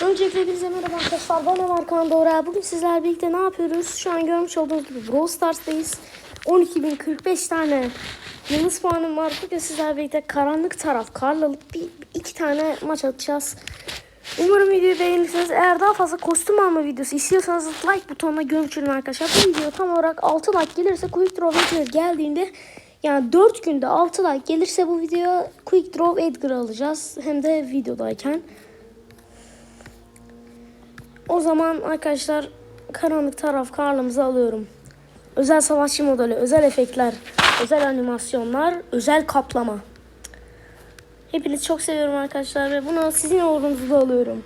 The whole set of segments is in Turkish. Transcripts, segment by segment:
Öncelikle hepinize merhaba arkadaşlar. Ben Ömer Kan Doğra. Bugün sizlerle birlikte ne yapıyoruz? Şu an görmüş olduğunuz gibi Brawl Stars'tayız. 12.045 tane yıldız puanım var. Bugün sizlerle birlikte karanlık taraf Karlalı bir, iki tane maç atacağız. Umarım videoyu beğenirsiniz. Eğer daha fazla kostüm alma videosu istiyorsanız like butonuna gömçürün arkadaşlar. Bu video tam olarak 6 like gelirse Quick Draw Edgar geldiğinde yani 4 günde 6 like gelirse bu video Quick Draw Edgar alacağız. Hem de videodayken. O zaman arkadaşlar karanlık taraf karlımızı alıyorum. Özel savaşçı modeli, özel efektler, özel animasyonlar, özel kaplama. Hepinizi çok seviyorum arkadaşlar ve bunu sizin uğrunuzda alıyorum.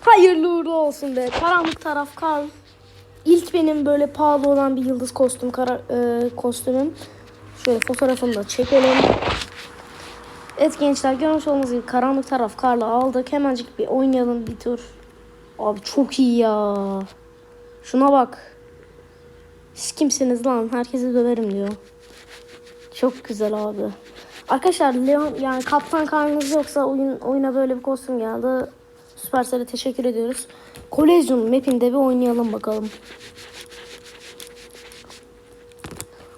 Hayırlı uğurlu olsun be. Karanlık taraf Karl. İlk benim böyle pahalı olan bir yıldız kostüm kara, e, kostümüm. Şöyle fotoğrafını da çekelim. Evet gençler görmüş olduğunuz gibi karanlık taraf Karl'ı aldık. Hemencik bir oynayalım bir tur. Abi çok iyi ya. Şuna bak. Siz kimsiniz lan? Herkesi döverim diyor. Çok güzel abi. Arkadaşlar Leon yani kaptan karnınız yoksa oyun oyuna böyle bir kostüm geldi. Supercell'e teşekkür ediyoruz. Collision map'inde bir oynayalım bakalım.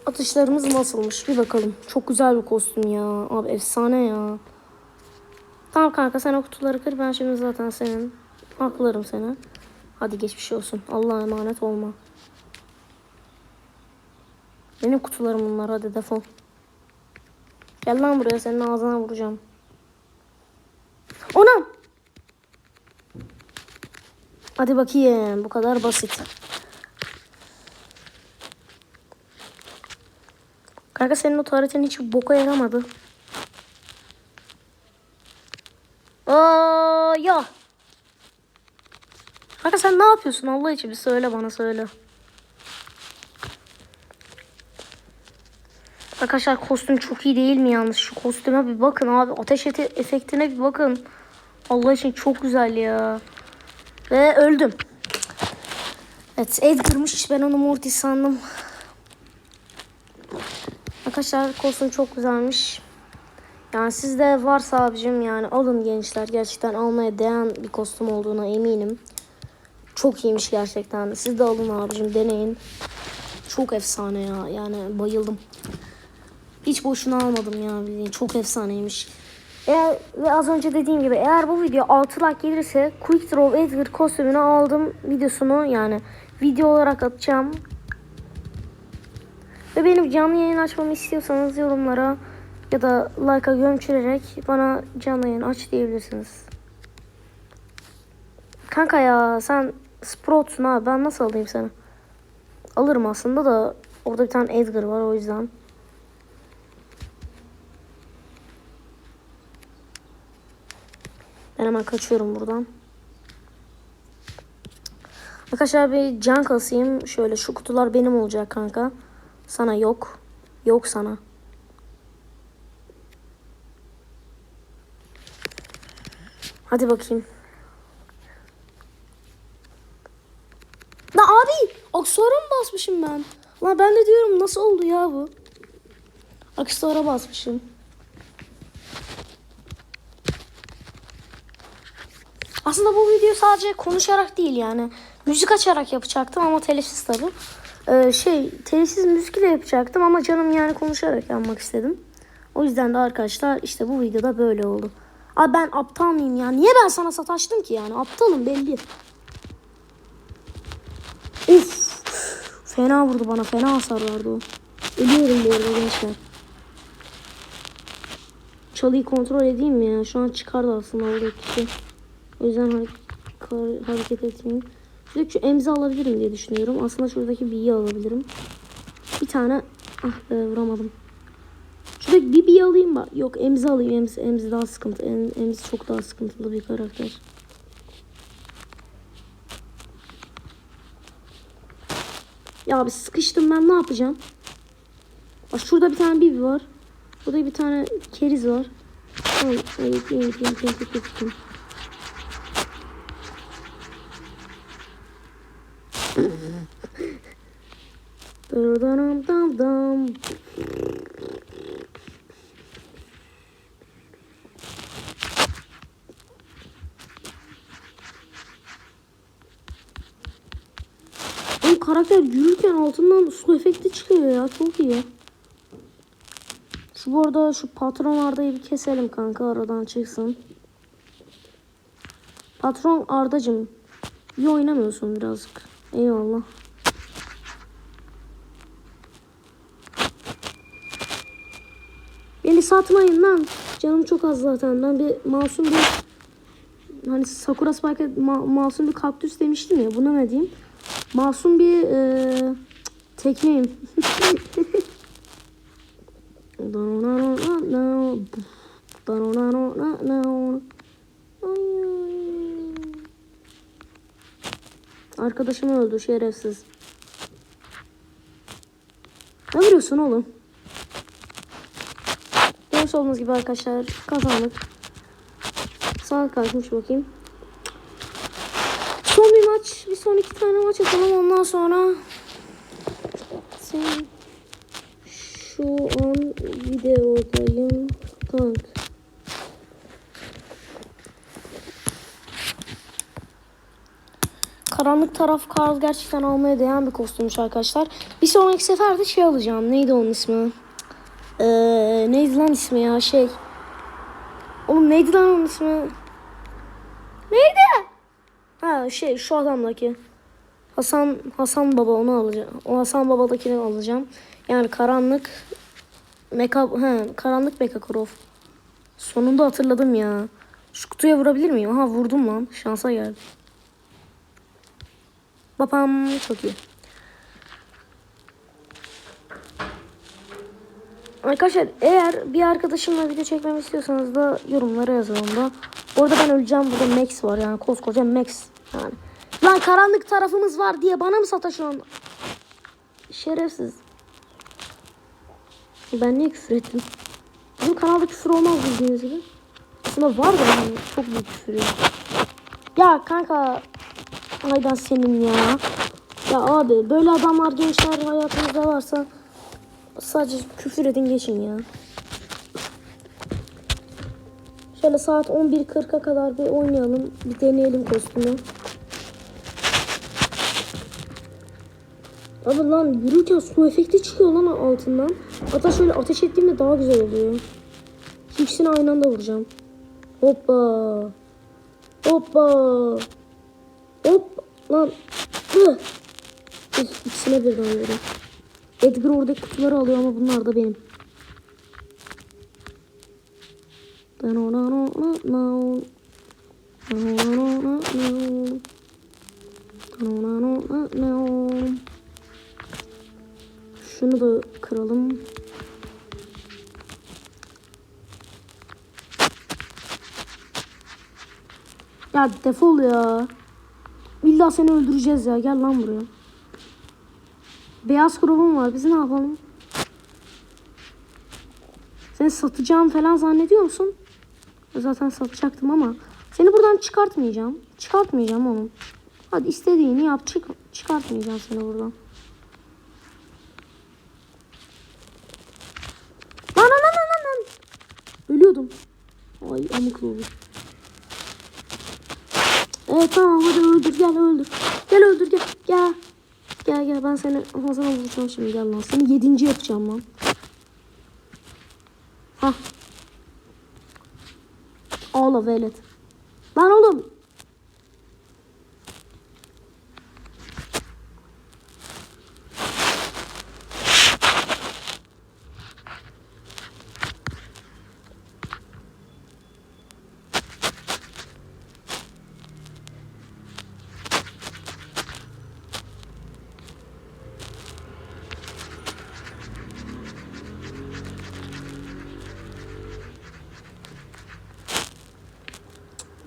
Atışlarımız nasılmış bir bakalım. Çok güzel bir kostüm ya. Abi efsane ya. Tamam kanka sen o kutuları kır ben şimdi zaten senin. Haklarım seni. Hadi geçmiş olsun. Allah'a emanet olma. Benim kutularım bunlar. Hadi defol. Gel lan buraya senin ağzına vuracağım. Ona. Hadi bakayım. Bu kadar basit. Kanka senin o tarihin hiç boka yaramadı. Aa ya. Kanka sen ne yapıyorsun Allah için bir söyle bana söyle. Arkadaşlar kostüm çok iyi değil mi yalnız? Şu kostüme bir bakın abi. Ateş eti efektine bir bakın. Allah için çok güzel ya. Ve öldüm. Evet Edgar'mış. Ben onu Mortis sandım. Arkadaşlar kostüm çok güzelmiş. Yani sizde varsa abicim yani alın gençler. Gerçekten almaya değen bir kostüm olduğuna eminim. Çok iyiymiş gerçekten. Siz de alın abicim deneyin. Çok efsane ya. Yani bayıldım. Hiç boşuna almadım ya bildiğin. Çok efsaneymiş. Eğer, ve az önce dediğim gibi eğer bu video 6 like gelirse Quick Draw Edgar kostümünü aldım videosunu yani video olarak atacağım. Ve benim canlı yayın açmamı istiyorsanız yorumlara ya da like'a gömçürerek bana canlı yayın aç diyebilirsiniz. Kanka ya sen Sprout'sun abi ben nasıl alayım seni? Alırım aslında da orada bir tane Edgar var o yüzden. Ben hemen kaçıyorum buradan. Arkadaşlar bir can kasayım. Şöyle şu kutular benim olacak kanka. Sana yok. Yok sana. Hadi bakayım. La abi aksesuara mı basmışım ben? La ben de diyorum nasıl oldu ya bu? Aksesuara basmışım. Aslında bu video sadece konuşarak değil yani. Müzik açarak yapacaktım ama telifsiz tabi. Ee, şey telifsiz müzikle yapacaktım ama canım yani konuşarak yapmak istedim. O yüzden de arkadaşlar işte bu videoda böyle oldu. Abi ben aptal mıyım ya? Niye ben sana sataştım ki yani? Aptalım belli. Uf. Fena vurdu bana. Fena hasar verdi o. Ölüyorum bu arada gençler. Çalıyı kontrol edeyim mi ya? Şu an çıkardı aslında oradaki şey. O yüzden har- hareket etmeyeyim. Şuradaki şu emzi alabilirim diye düşünüyorum. Aslında şuradaki B'yi alabilirim. Bir tane ah be vuramadım. Şuradaki bir B'yi alayım mı? Yok emzi alayım. Emzi, emzi daha sıkıntı. Em, emzi çok daha sıkıntılı bir karakter. Ya abi sıkıştım ben ne yapacağım? Bak şurada bir tane Bibi var. Burada bir tane keriz var. Ay, ay, ay, ay, ay, ay, ay. Dam dam dam. Oğlum karakter yürürken altından su efekti çıkıyor ya. Çok iyi. Şu bu arada şu patron Arda'yı bir keselim kanka aradan çıksın. Patron Ardacım. İyi oynamıyorsun birazcık. Eyvallah. Beni satmayın lan. Canım çok az zaten. Ben bir masum bir hani Sakura Spike'a ma- masum bir kaktüs demiştim ya. Buna ne diyeyim? Masum bir e, tekneyim. Arkadaşımı öldü şerefsiz. Ne vuruyorsun oğlum? Görmüş olduğunuz gibi arkadaşlar kazandık. Sağ kalkmış bakayım. Bir son iki tane maç atalım ondan sonra sen şu an videodayım kank. Karanlık taraf Karl gerçekten almaya değen bir kostümmüş arkadaşlar. Bir sonraki sefer de şey alacağım. Neydi onun ismi? Ee, neydi lan ismi ya şey. Oğlum neydi lan onun ismi? Neydi? Ha şey şu adamdaki. Hasan Hasan Baba onu alacağım. O Hasan Baba'dakini alacağım. Yani karanlık Meka he, karanlık Mekakrov. Sonunda hatırladım ya. Şu kutuya vurabilir miyim? Aha vurdum lan. Şansa geldi. Babam çok iyi. Arkadaşlar eğer bir arkadaşımla video çekmemi istiyorsanız da yorumlara yazalım da. Orada ben öleceğim. Burada Max var yani koskoca Max. Yani. Lan karanlık tarafımız var diye bana mı sataşıyorsun? Şerefsiz. Ben niye küfür ettim? Bizim kanalda küfür olmaz bildiğiniz gibi. Aslında var da yani çok büyük küfür ya. Ya kanka. Ay ben senin ya. Ya abi böyle adamlar gençler hayatınızda varsa sadece küfür edin geçin ya. Şöyle saat 11.40'a kadar bir oynayalım. Bir deneyelim kostümü. Abi lan yürürken su efekti çıkıyor lan altından. Hatta şöyle ateş ettiğimde daha güzel oluyor. İkisini aynı anda vuracağım. Hoppa. Hoppa. Hop. Lan. Hı. İkisine birden vurdum. Edgar oradaki kutuları alıyor ama bunlar da benim. Şunu da kıralım. Ya defol ya. İlla seni öldüreceğiz ya. Gel lan buraya. Beyaz grubum var. Biz ne yapalım? Seni satacağım falan zannediyor musun? Zaten satacaktım ama seni buradan çıkartmayacağım. Çıkartmayacağım onu. Hadi istediğini yap. Çık çıkartmayacağım seni buradan. Lan lan lan lan lan. Ölüyordum. Ay amık olur. Evet tamam hadi öldür gel öldür. Gel öldür gel. Gel. Gel gel ben seni Hasan'a vuracağım şimdi gel lan. Seni yedinci yapacağım lan. Hah. Ağla velet. Lan oğlum.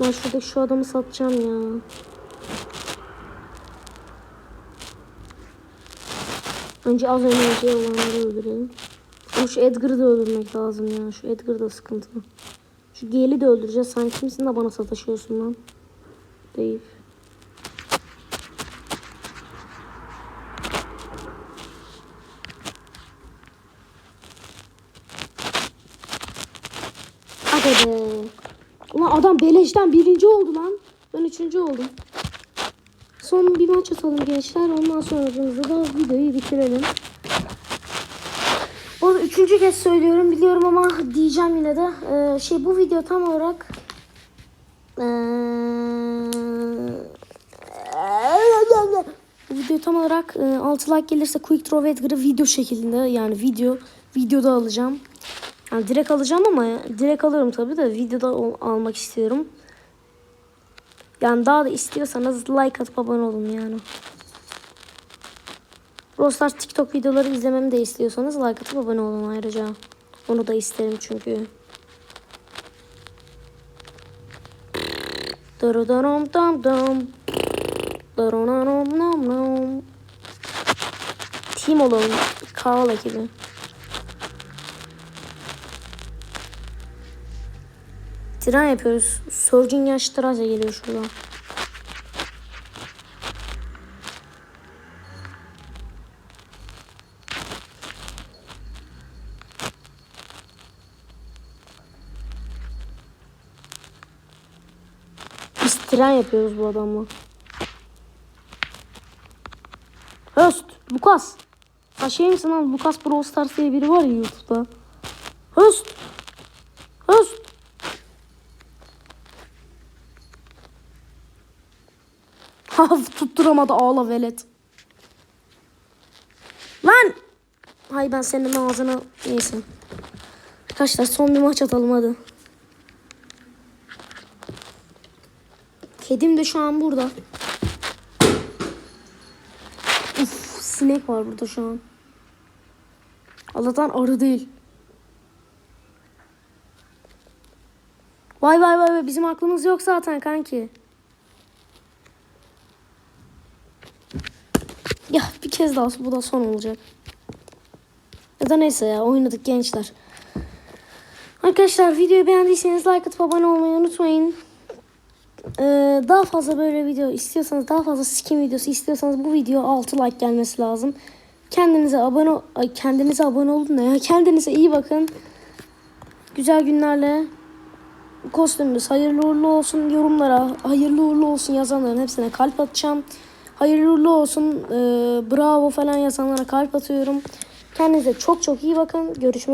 Ben şuradaki şu adamı satacağım ya. Önce az önce olanları öldürelim. Ama şu Edgar'ı da öldürmek lazım ya. Şu Edgar da sıkıntılı. Şu Gale'i de öldüreceğiz. Sen kimsin de bana sataşıyorsun lan? Değil. Hadi be. Ulan adam beleşten birinci oldu lan. Ben üçüncü oldum. son bir maç atalım gençler. Ondan sonra da videoyu bitirelim. O üçüncü kez söylüyorum biliyorum ama diyeceğim yine de. Ee, şey bu video tam olarak ee, bu video tam olarak e, 6 like gelirse Quick Draw Edgar'ı video şeklinde yani video videoda alacağım. Yani direkt alacağım ama direkt alırım tabii de videoda almak istiyorum. Yani daha da istiyorsanız like atıp abone olun yani. Brawl Stars TikTok videoları izlememi de istiyorsanız like atıp abone olun ayrıca. Onu da isterim çünkü. Daradaram dam dam. Daranaram nam nam. Team olalım. Karl ekibi. Tren yapıyoruz. Surgeon yaş Strasse geliyor şuradan. Biz tren yapıyoruz bu adamla. Höst, Lukas. Ha şey lan Lukas Brawl Stars diye biri var ya YouTube'da. Höst. Ha tutturamadı ağla velet. Lan. Hay ben senin ağzına neyse. Arkadaşlar son bir maç atalım hadi. Kedim de şu an burada. Uf, sinek var burada şu an. Allah'tan arı değil. Vay vay vay bizim aklımız yok zaten kanki. Ya bir kez daha bu da son olacak. Ya da neyse ya oynadık gençler. Arkadaşlar videoyu beğendiyseniz like atıp abone olmayı unutmayın. Ee, daha fazla böyle video istiyorsanız, daha fazla skin videosu istiyorsanız bu video 6 like gelmesi lazım. Kendinize abone ay, kendinize abone olun ne ya? Kendinize iyi bakın. Güzel günlerle kostümümüz hayırlı uğurlu olsun. Yorumlara hayırlı uğurlu olsun yazanların hepsine kalp atacağım. Hayırlı olsun. ee, bravo falan yazanlara kalp atıyorum. Kendinize çok çok iyi bakın. Görüşmek